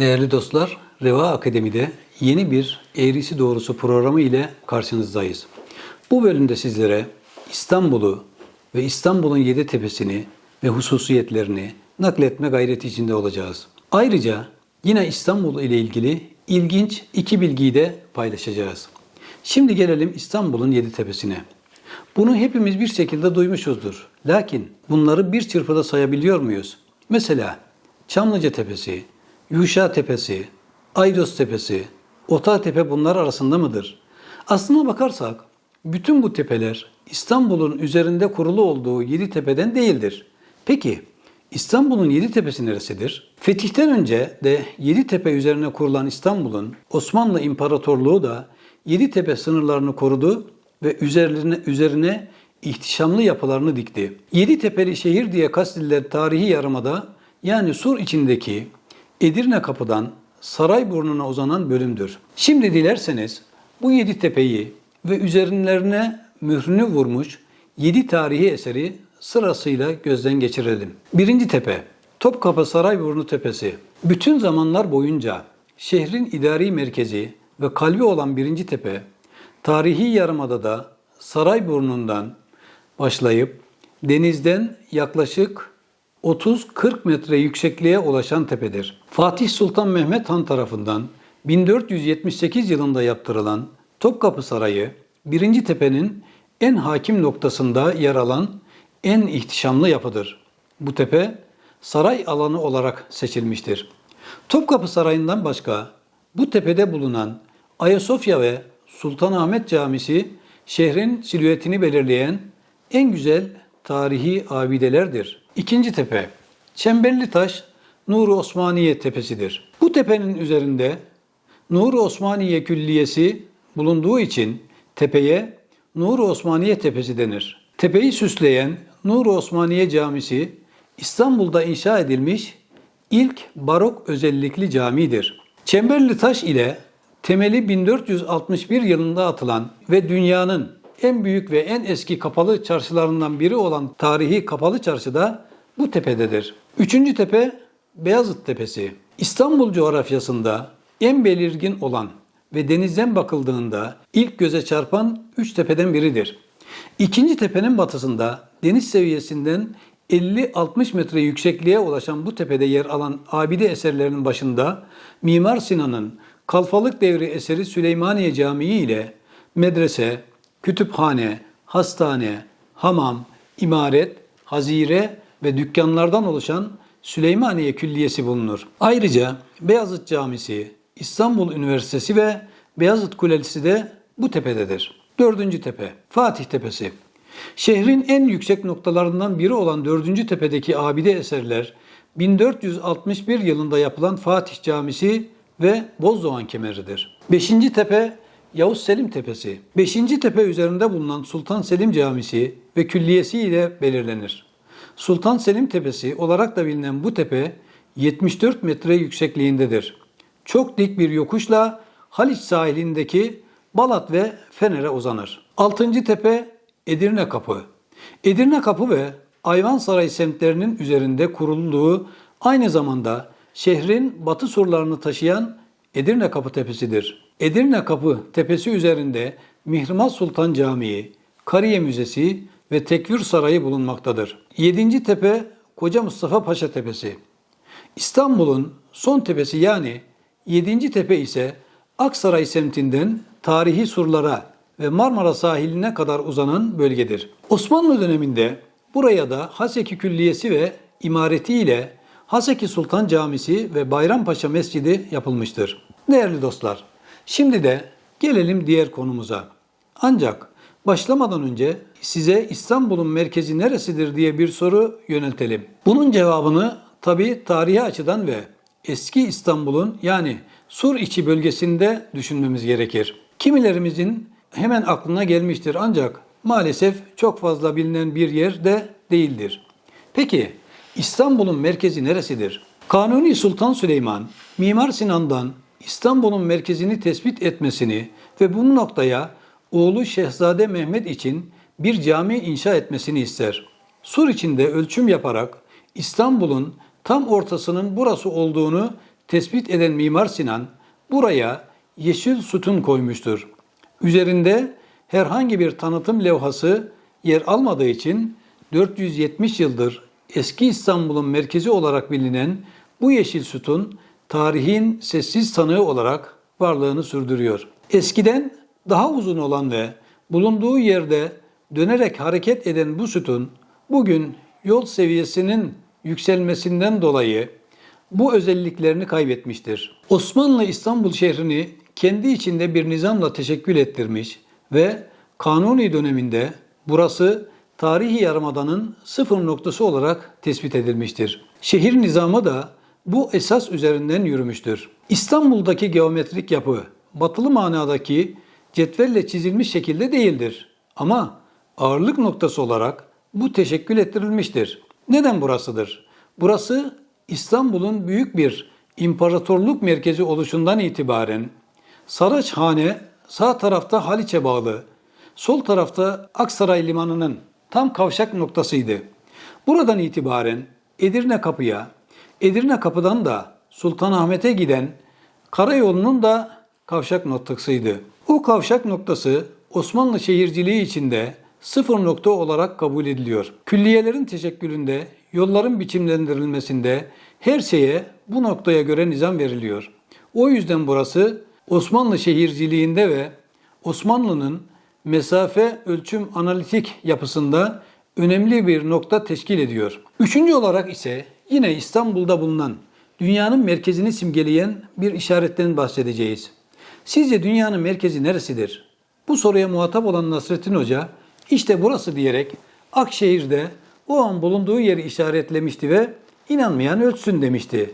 Değerli dostlar, Reva Akademi'de yeni bir Eğrisi Doğrusu programı ile karşınızdayız. Bu bölümde sizlere İstanbul'u ve İstanbul'un yedi tepesini ve hususiyetlerini nakletme gayreti içinde olacağız. Ayrıca yine İstanbul ile ilgili ilginç iki bilgiyi de paylaşacağız. Şimdi gelelim İstanbul'un yedi tepesine. Bunu hepimiz bir şekilde duymuşuzdur. Lakin bunları bir çırpıda sayabiliyor muyuz? Mesela Çamlıca Tepesi, Yuşa Tepesi, Aydos Tepesi, Ota Tepe bunlar arasında mıdır? Aslına bakarsak bütün bu tepeler İstanbul'un üzerinde kurulu olduğu yedi tepeden değildir. Peki İstanbul'un yedi tepesi neresidir? Fetihten önce de yedi tepe üzerine kurulan İstanbul'un Osmanlı İmparatorluğu da yedi tepe sınırlarını korudu ve üzerine, üzerine ihtişamlı yapılarını dikti. Yedi tepeli şehir diye kastedilen tarihi yarımada yani Sur içindeki Edirne kapıdan Sarayburnu'na uzanan bölümdür. Şimdi dilerseniz bu yedi tepeyi ve üzerlerine mührünü vurmuş yedi tarihi eseri sırasıyla gözden geçirelim. Birinci tepe, Topkapı Sarayburnu Tepesi. Bütün zamanlar boyunca şehrin idari merkezi ve kalbi olan birinci tepe, tarihi yarımadada Sarayburnu'ndan başlayıp denizden yaklaşık 30-40 metre yüksekliğe ulaşan tepedir. Fatih Sultan Mehmet Han tarafından 1478 yılında yaptırılan Topkapı Sarayı, birinci tepenin en hakim noktasında yer alan en ihtişamlı yapıdır. Bu tepe saray alanı olarak seçilmiştir. Topkapı Sarayı'ndan başka bu tepede bulunan Ayasofya ve Sultanahmet Camisi şehrin silüetini belirleyen en güzel tarihi abidelerdir. İkinci tepe, Çemberli Taş Nuri Osmaniye Tepesidir. Bu tepenin üzerinde Nuri Osmaniye Külliyesi bulunduğu için tepeye Nuri Osmaniye Tepesi denir. Tepeyi süsleyen Nuri Osmaniye Camisi İstanbul'da inşa edilmiş ilk barok özellikli camidir. Çemberli taş ile temeli 1461 yılında atılan ve dünyanın en büyük ve en eski kapalı çarşılarından biri olan tarihi kapalı çarşı da bu tepededir. Üçüncü tepe Beyazıt Tepesi. İstanbul coğrafyasında en belirgin olan ve denizden bakıldığında ilk göze çarpan üç tepeden biridir. İkinci tepenin batısında deniz seviyesinden 50-60 metre yüksekliğe ulaşan bu tepede yer alan abide eserlerinin başında Mimar Sinan'ın Kalfalık devri eseri Süleymaniye Camii ile medrese, kütüphane, hastane, hamam, imaret, hazire ve dükkanlardan oluşan Süleymaniye Külliyesi bulunur. Ayrıca Beyazıt Camisi, İstanbul Üniversitesi ve Beyazıt Kulesi de bu tepededir. Dördüncü tepe, Fatih Tepesi. Şehrin en yüksek noktalarından biri olan dördüncü tepedeki abide eserler 1461 yılında yapılan Fatih Camisi ve Bozdoğan Kemeridir. Beşinci tepe Yavuz Selim Tepesi. Beşinci tepe üzerinde bulunan Sultan Selim Camisi ve külliyesi ile belirlenir. Sultan Selim Tepesi olarak da bilinen bu tepe 74 metre yüksekliğindedir. Çok dik bir yokuşla Haliç sahilindeki Balat ve Fener'e uzanır. Altıncı tepe Edirne Kapı. Edirne Kapı ve Ayvansaray semtlerinin üzerinde kurulduğu aynı zamanda şehrin batı surlarını taşıyan Edirne Kapı Tepesi'dir. Edirne Kapı Tepesi üzerinde Mihrimah Sultan Camii, Kariye Müzesi ve Tekfir Sarayı bulunmaktadır. Yedinci tepe Koca Mustafa Paşa Tepesi. İstanbul'un son tepesi yani 7. tepe ise Aksaray semtinden tarihi surlara ve Marmara sahiline kadar uzanan bölgedir. Osmanlı döneminde buraya da Haseki Külliyesi ve imaretiyle Haseki Sultan Camisi ve Bayrampaşa Mescidi yapılmıştır. Değerli dostlar, şimdi de gelelim diğer konumuza. Ancak başlamadan önce size İstanbul'un merkezi neresidir diye bir soru yöneltelim. Bunun cevabını tabi tarihi açıdan ve eski İstanbul'un yani Sur içi bölgesinde düşünmemiz gerekir. Kimilerimizin hemen aklına gelmiştir ancak maalesef çok fazla bilinen bir yer de değildir. Peki İstanbul'un merkezi neresidir? Kanuni Sultan Süleyman, Mimar Sinan'dan İstanbul'un merkezini tespit etmesini ve bu noktaya oğlu Şehzade Mehmet için bir cami inşa etmesini ister. Sur içinde ölçüm yaparak İstanbul'un tam ortasının burası olduğunu tespit eden Mimar Sinan buraya yeşil sütun koymuştur. Üzerinde herhangi bir tanıtım levhası yer almadığı için 470 yıldır eski İstanbul'un merkezi olarak bilinen bu yeşil sütun tarihin sessiz tanığı olarak varlığını sürdürüyor. Eskiden daha uzun olan ve bulunduğu yerde dönerek hareket eden bu sütun bugün yol seviyesinin yükselmesinden dolayı bu özelliklerini kaybetmiştir. Osmanlı İstanbul şehrini kendi içinde bir nizamla teşekkül ettirmiş ve Kanuni döneminde burası tarihi yarımadanın sıfır noktası olarak tespit edilmiştir. Şehir nizamı da bu esas üzerinden yürümüştür. İstanbul'daki geometrik yapı batılı manadaki cetvelle çizilmiş şekilde değildir. Ama ağırlık noktası olarak bu teşekkül ettirilmiştir. Neden burasıdır? Burası İstanbul'un büyük bir imparatorluk merkezi oluşundan itibaren Saraçhane sağ tarafta Haliç'e bağlı, sol tarafta Aksaray Limanı'nın tam kavşak noktasıydı. Buradan itibaren Edirne Kapı'ya, Edirne Kapı'dan da Sultanahmet'e giden karayolunun da kavşak noktasıydı. O kavşak noktası Osmanlı şehirciliği içinde sıfır nokta olarak kabul ediliyor. Külliyelerin teşekkülünde, yolların biçimlendirilmesinde her şeye bu noktaya göre nizam veriliyor. O yüzden burası Osmanlı şehirciliğinde ve Osmanlı'nın mesafe ölçüm analitik yapısında önemli bir nokta teşkil ediyor. Üçüncü olarak ise yine İstanbul'da bulunan dünyanın merkezini simgeleyen bir işaretten bahsedeceğiz. Sizce dünyanın merkezi neresidir? Bu soruya muhatap olan Nasrettin Hoca işte burası diyerek Akşehir'de o an bulunduğu yeri işaretlemişti ve inanmayan ölçsün demişti.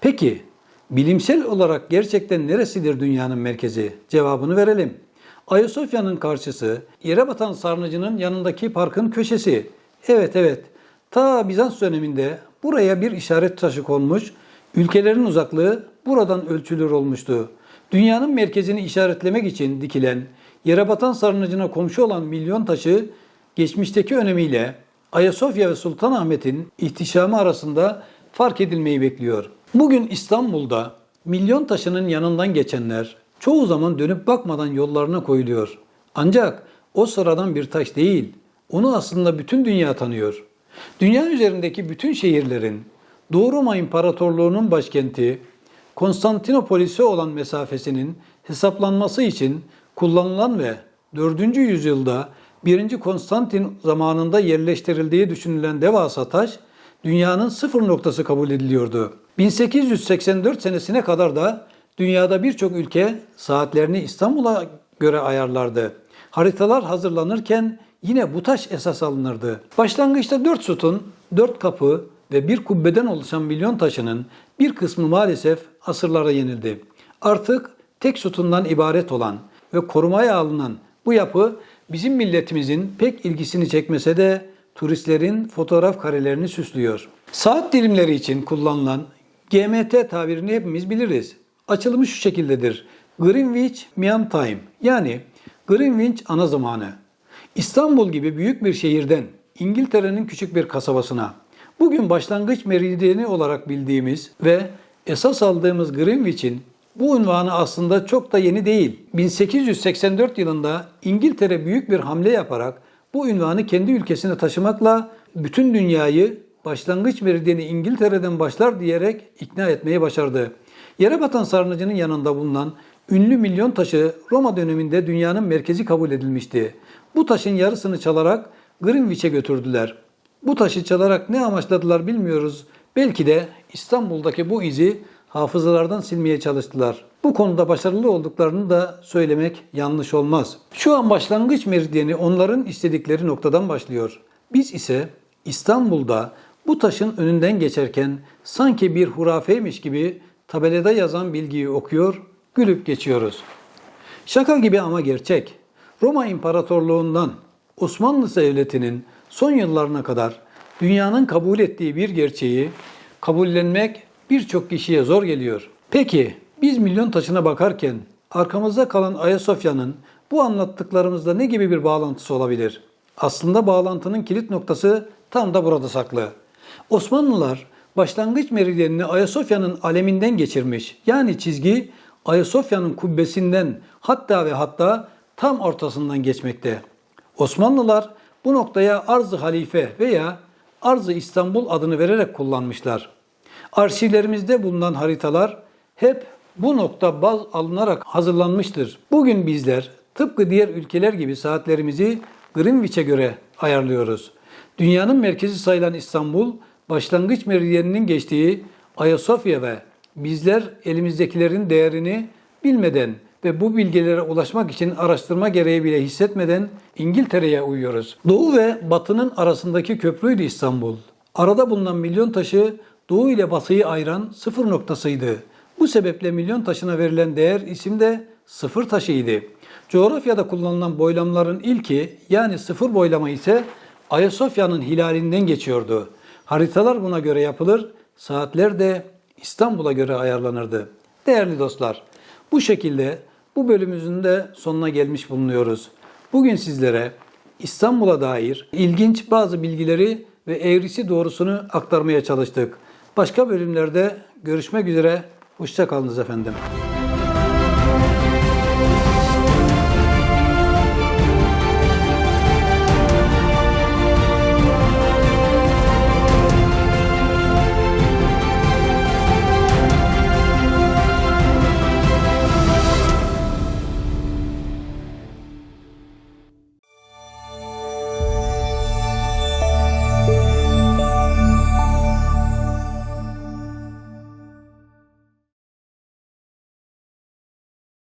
Peki bilimsel olarak gerçekten neresidir dünyanın merkezi? Cevabını verelim. Ayasofya'nın karşısı, yere batan sarnıcının yanındaki parkın köşesi. Evet evet, ta Bizans döneminde buraya bir işaret taşı konmuş, ülkelerin uzaklığı buradan ölçülür olmuştu. Dünyanın merkezini işaretlemek için dikilen, yere batan sarnıcına komşu olan milyon taşı, geçmişteki önemiyle Ayasofya ve Sultanahmet'in ihtişamı arasında fark edilmeyi bekliyor. Bugün İstanbul'da milyon taşının yanından geçenler çoğu zaman dönüp bakmadan yollarına koyuluyor. Ancak o sıradan bir taş değil. Onu aslında bütün dünya tanıyor. Dünya üzerindeki bütün şehirlerin Doğu Roma İmparatorluğu'nun başkenti Konstantinopolis'e olan mesafesinin hesaplanması için kullanılan ve 4. yüzyılda 1. Konstantin zamanında yerleştirildiği düşünülen devasa taş dünyanın sıfır noktası kabul ediliyordu. 1884 senesine kadar da dünyada birçok ülke saatlerini İstanbul'a göre ayarlardı. Haritalar hazırlanırken yine bu taş esas alınırdı. Başlangıçta dört sütun, dört kapı ve bir kubbeden oluşan milyon taşının bir kısmı maalesef asırlara yenildi. Artık tek sütundan ibaret olan ve korumaya alınan bu yapı bizim milletimizin pek ilgisini çekmese de turistlerin fotoğraf karelerini süslüyor. Saat dilimleri için kullanılan GMT tabirini hepimiz biliriz. Açılımı şu şekildedir. Greenwich Mean Time yani Greenwich ana zamanı. İstanbul gibi büyük bir şehirden İngiltere'nin küçük bir kasabasına bugün başlangıç meridyeni olarak bildiğimiz ve esas aldığımız Greenwich'in bu unvanı aslında çok da yeni değil. 1884 yılında İngiltere büyük bir hamle yaparak bu ünvanı kendi ülkesine taşımakla bütün dünyayı başlangıç meridyeni İngiltere'den başlar diyerek ikna etmeyi başardı. Yere batan sarnıcının yanında bulunan ünlü milyon taşı Roma döneminde dünyanın merkezi kabul edilmişti. Bu taşın yarısını çalarak Greenwich'e götürdüler. Bu taşı çalarak ne amaçladılar bilmiyoruz. Belki de İstanbul'daki bu izi hafızalardan silmeye çalıştılar. Bu konuda başarılı olduklarını da söylemek yanlış olmaz. Şu an başlangıç meridyeni onların istedikleri noktadan başlıyor. Biz ise İstanbul'da bu taşın önünden geçerken sanki bir hurafeymiş gibi tabelada yazan bilgiyi okuyor, gülüp geçiyoruz. Şaka gibi ama gerçek. Roma İmparatorluğundan Osmanlı Devleti'nin son yıllarına kadar dünyanın kabul ettiği bir gerçeği kabullenmek birçok kişiye zor geliyor. Peki biz milyon taşına bakarken arkamızda kalan Ayasofya'nın bu anlattıklarımızda ne gibi bir bağlantısı olabilir? Aslında bağlantının kilit noktası tam da burada saklı. Osmanlılar başlangıç meridyenini Ayasofya'nın aleminden geçirmiş. Yani çizgi Ayasofya'nın kubbesinden hatta ve hatta tam ortasından geçmekte. Osmanlılar bu noktaya Arz-ı Halife veya Arz-ı İstanbul adını vererek kullanmışlar. Arşivlerimizde bulunan haritalar hep bu nokta baz alınarak hazırlanmıştır. Bugün bizler tıpkı diğer ülkeler gibi saatlerimizi Greenwich'e göre ayarlıyoruz. Dünyanın merkezi sayılan İstanbul, başlangıç meridyeninin geçtiği Ayasofya ve bizler elimizdekilerin değerini bilmeden ve bu bilgilere ulaşmak için araştırma gereği bile hissetmeden İngiltere'ye uyuyoruz. Doğu ve batının arasındaki köprüydü İstanbul. Arada bulunan milyon taşı doğu ile batıyı ayıran sıfır noktasıydı. Bu sebeple milyon taşına verilen değer isim de sıfır taşıydı. Coğrafyada kullanılan boylamların ilki yani sıfır boylama ise Ayasofya'nın hilalinden geçiyordu. Haritalar buna göre yapılır, saatler de İstanbul'a göre ayarlanırdı. Değerli dostlar, bu şekilde bu bölümümüzün de sonuna gelmiş bulunuyoruz. Bugün sizlere İstanbul'a dair ilginç bazı bilgileri ve eğrisi doğrusunu aktarmaya çalıştık. Başka bölümlerde görüşmek üzere. Hoşçakalınız efendim.